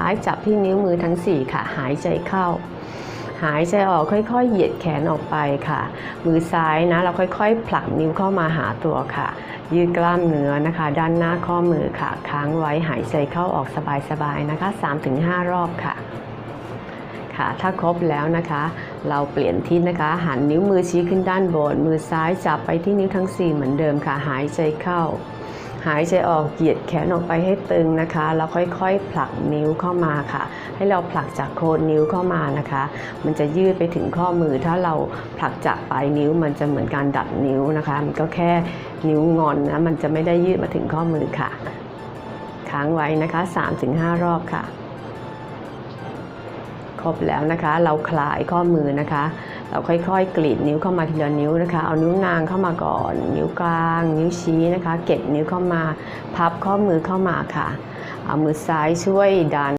ซ้ายจับที่นิ้วมือทั้ง 4 ค่ะ หายใจเข้า หายใจออกค่อยๆ เหยียดแขนออกไปค่ะ มือซ้ายนะเราค่อยๆ ผลักนิ้วเข้ามาหาตัวค่ะ ยืดกล้ามเนื้อนะคะ ด้านหน้าข้อมือค่ะ ค้างไว้หายใจเข้าออกสบายๆนะคะ 3-5 รอบค่ะค่ะถ้าครบแล้วนะคะ เราเปลี่ยนทิศนะคะ หันนิ้วมือชี้ขึ้นด้านบน มือซ้ายจับไปที่นิ้วทั้ง 4 เหมือนเดิมค่ะ หายใจเข้า หายใจออกเหยียดแขนออกไปให้ตึงนะคะ แล้วค่อยๆ ผลักนิ้วเข้ามาค่ะ ให้เราผลักจากโคนนิ้วเข้ามานะคะ มันจะยืดไปถึงข้อมือ ถ้าเราผลักจากปลายนิ้วมันจะเหมือนการดัดนิ้วนะคะ มันก็แค่นิ้วงอนนะมันจะไม่ได้ยืดมาถึงข้อมือค่ะ ค้างไว้นะคะ 3-5 รอบค่ะ ครบแล้วนะคะ เราคลายข้อมือนะคะ เราค่อยๆกรีดนิ้วเข้ามาทีละนิ้วนะคะ เอานิ้วนางเข้ามาก่อน นิ้วกลาง นิ้วชี้นะคะ เก็บนิ้วเข้ามา พับข้อมือเข้ามาค่ะ เอามือซ้ายช่วยดัน